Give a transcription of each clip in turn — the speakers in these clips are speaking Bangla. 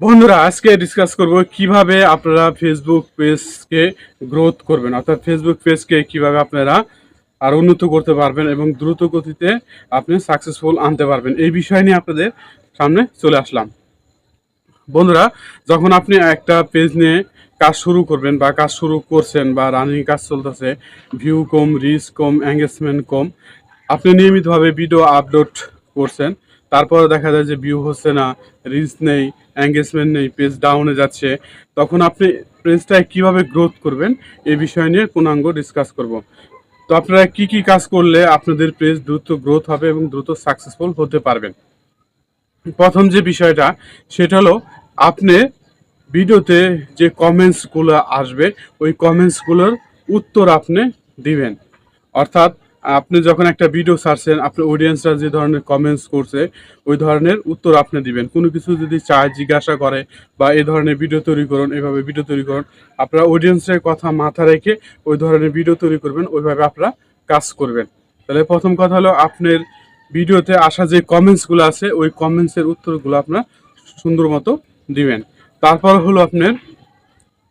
বন্ধুরা, আজকে ডিসকাস করব কীভাবে আপনারা ফেসবুক পেজকে গ্রোথ করবেন। অর্থাৎ ফেসবুক পেজকে কীভাবে আপনারা আর উন্নত করতে পারবেন এবং দ্রুত গতিতে আপনি সাকসেসফুল আনতে পারবেন। এই বিষয় নিয়ে আপনাদের সামনে চলে আসলাম। বন্ধুরা, যখন আপনি একটা পেজ নিয়ে কাজ শুরু করবেন বা কাজ শুরু করছেন বা রানিং কাজ চলতেছে ভিউ কম রিচ কম এঙ্গেজমেন্ট কম, আপনি নিয়মিতভাবে ভিডিও আপলোড করছেন। তারপরে দেখা যায় যে ভিউ হচ্ছে না রিচ নেই এঙ্গেজমেন্ট নেই পেজ ডাউনে যাচ্ছে, তখন আপনি পেজটায় কীভাবে গ্রোথ করবেন এই বিষয় নিয়ে পূর্ণাঙ্গ ডিসকাস করব। তো আপনারা কি কি কাজ করলে আপনাদের পেজ দ্রুত গ্রোথ হবে এবং দ্রুত সাকসেসফুল হতে পারবেন? প্রথম যে বিষয়টা, সেটা হলো আপনি ভিডিওতে যে কমেন্টসগুলো আসবে, ওই কমেন্টসগুলোর উত্তর আপনি দিবেন। অর্থাৎ আপনি যখন একটা ভিডিও ছাড়ছেন, আপনার অডিয়েন্সরা যে ধরনের কমেন্টস করছে, ওই ধরনের উত্তর আপনি দিবেন। কোনো কিছু যদি চায়, জিজ্ঞাসা করে বা এই ধরনের ভিডিও তৈরি করুন, এভাবে ভিডিও তৈরি করুন, আপনারা অডিয়েন্সের কথা মাথা রেখে ওই ধরনের ভিডিও তৈরি করবেন, ওইভাবে আপনারা কাজ করবেন। তাহলে প্রথম কথা হলো, আপনার ভিডিওতে আসা যে কমেন্টসগুলো আছে, ওই কমেন্টসের উত্তরগুলো আপনার সুন্দর মতো দিবেন। তারপর হলো আপনার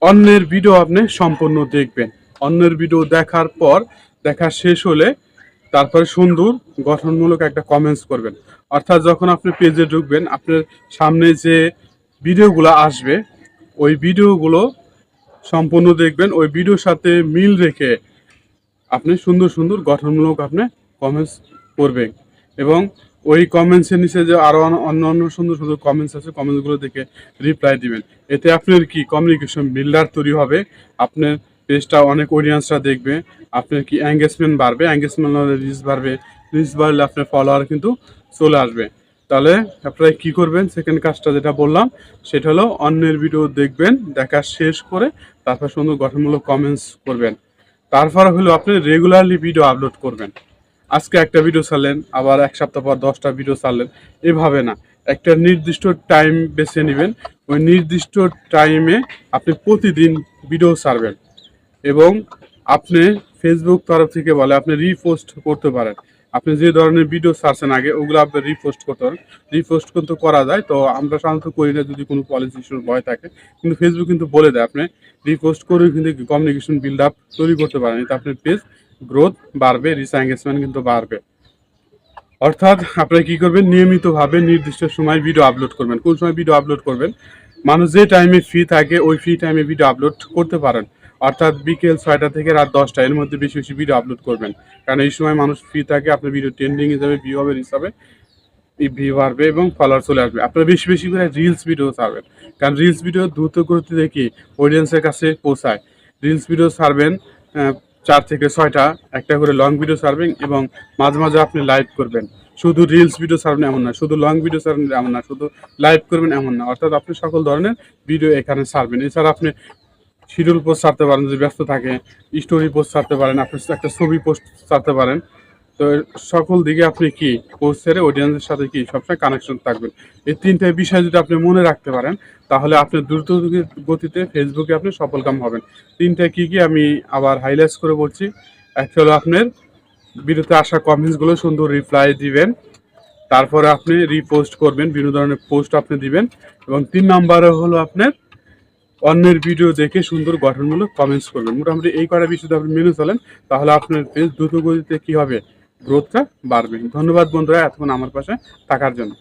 অন্যের ভিডিও আপনি সম্পূর্ণ দেখবেন। অন্যের ভিডিও দেখার পর, দেখা শেষ হলে তারপরে সুন্দর গঠনমূলক একটা কমেন্টস করবেন। অর্থাৎ যখন আপনি পেজে ঢুকবেন, আপনার সামনে যে ভিডিওগুলো আসবে, ওই ভিডিওগুলো সম্পূর্ণ দেখবেন। ওই ভিডিওর সাথে মিল রেখে আপনি সুন্দর সুন্দর গঠনমূলক আপনি কমেন্টস করবেন। এবং ওই কমেন্টসের নিচে যে আরও অন্য অন্য সুন্দর সুন্দর কমেন্টস আছে কমেন্টসগুলো দেখে রিপ্লাই দিবেন। এতে আপনার কি? কমিউনিকেশন বিল্ডার তৈরি হবে। আপনার পেজটা অনেক অডিয়েন্সরা দেখবে। আপনার কি এঙ্গেজমেন্ট বাড়বে এঙ্গেজমেন্ট হলে রিচ বাড়বে রিচ বাড়লে আপনার ফলোয়ার কিন্তু চলে আসবে। তাহলে আপনারা কি করবেন? সেকেন্ড কাজটা যেটা বললাম, সেটা হলো অন্যের ভিডিও দেখবেন, দেখা শেষ করে তারপর সুন্দর গঠনমূলক কমেন্টস করবেন। তারপর হলো আপনি রেগুলারলি ভিডিও আপলোড করবেন। আজকে একটা ভিডিও ছাড়লেন, আবার এক সপ্তাহ পর দশটা ভিডিও ছাড়লেন, এভাবে না। একটা নির্দিষ্ট টাইম বেছে নেবেন। ওই নির্দিষ্ট টাইমে আপনি প্রতিদিন ভিডিও ছাড়বেন। এবং আপনি ফেসবুক তরফ থেকে বলে আপনি রিপোস্ট করতে পারেন। আপনি যে ধরনের ভিডিও ছাড়ছেন আগে, ওগুলো আপনি রিপোস্ট করতে পারেন। রিপোস্ট কিন্তু করা যায়, তো আমরা সাধারণত করি না যদি কোনো পলিসি ইস্যুর ভয় থাকে। কিন্তু ফেসবুক কিন্তু বলে দেয় আপনি রিপোস্ট করে কিন্তু কমিউনিকেশন বিল্ড আপ তৈরি করতে পারেন। এতে আপনার পেজ গ্রোথ বাড়বে রিচ এঙ্গেজমেন্ট কিন্তু বাড়বে। অর্থাৎ আপনারা কি করবেন? নিয়মিতভাবে নির্দিষ্ট সময় ভিডিও আপলোড করবেন। কোন সময় ভিডিও আপলোড করবেন? মানুষ যে টাইমে ফ্রি থাকে, ওই ফ্রি টাইমে ভিডিও আপলোড করতে পারেন। অর্থাৎ বিকেল ছয়টা থেকে রাত দশটা, এর মধ্যে বেশি বেশি ভিডিও আপলোড করবেন। কারণ এই সময় মানুষ ফ্রি থাকে, আপনার ভিডিও ট্রেন্ডিং হিসাবে ভিউ হবে হিসাবে ভিউ বাড়বে এবং ফলোয়ার চলে আসবে। আপনারা বেশি বেশি করে রিলস ভিডিও ছাড়বেন। কারণ রিলস ভিডিও দ্রুত করতে দেখি অডিয়েন্সের কাছে পৌঁছায়। রিলস ভিডিও ছাড়বেন চার থেকে ছয়টা, একটা করে লং ভিডিও ছাড়বেন এবং মাঝে মাঝে আপনি লাইভ করবেন। শুধু রিলস ভিডিও ছাড়বেন এমন না, শুধু লং ভিডিও ছাড়বেন এমন না, শুধু লাইভ করবেন এমন না। অর্থাৎ আপনি সকল ধরনের ভিডিও এখানে ছাড়বেন। এছাড়া আপনি শিডিউল পোস্ট ছাড়তে পারেন, যদি ব্যস্ত থাকে স্টোরি পোস্ট ছাড়তে পারেন, আপনি একটা ছবি পোস্ট ছাড়তে পারেন। তো সকল দিকে আপনি কি পোস্ট ছেড়ে অডিয়েন্সের সাথে কি সবসময় কানেকশন থাকবেন? এই তিনটে বিষয় যদি আপনি মনে রাখতে পারেন, তাহলে আপনি দ্রুত গতিতে ফেসবুকে আপনি সফলকাম হবেন। তিনটা কি কি আমি আবার হাইলাইটস করে বলছি। একটা হলো আপনার বিরুদ্ধে আসা কমেন্টসগুলো সুন্দর রিপ্লাই দিবেন। তারপরে আপনি রিপোস্ট করবেন, বিভিন্ন ধরনের পোস্ট আপনি দিবেন। এবং তিন নম্বরে হলো আপনার অন্যের ভিডিও দেখে সুন্দর গঠনমূলক কমেন্টস করবেন। মোটামুটি এই কটা বিষয় আপনি মেনে চলেন, তাহলে আপনার পেজ দ্রুত গতিতে কী হবে? গ্রোথটা বাড়বে। ধন্যবাদ বন্ধুরা, এতক্ষণ আমার পাশে থাকার জন্য।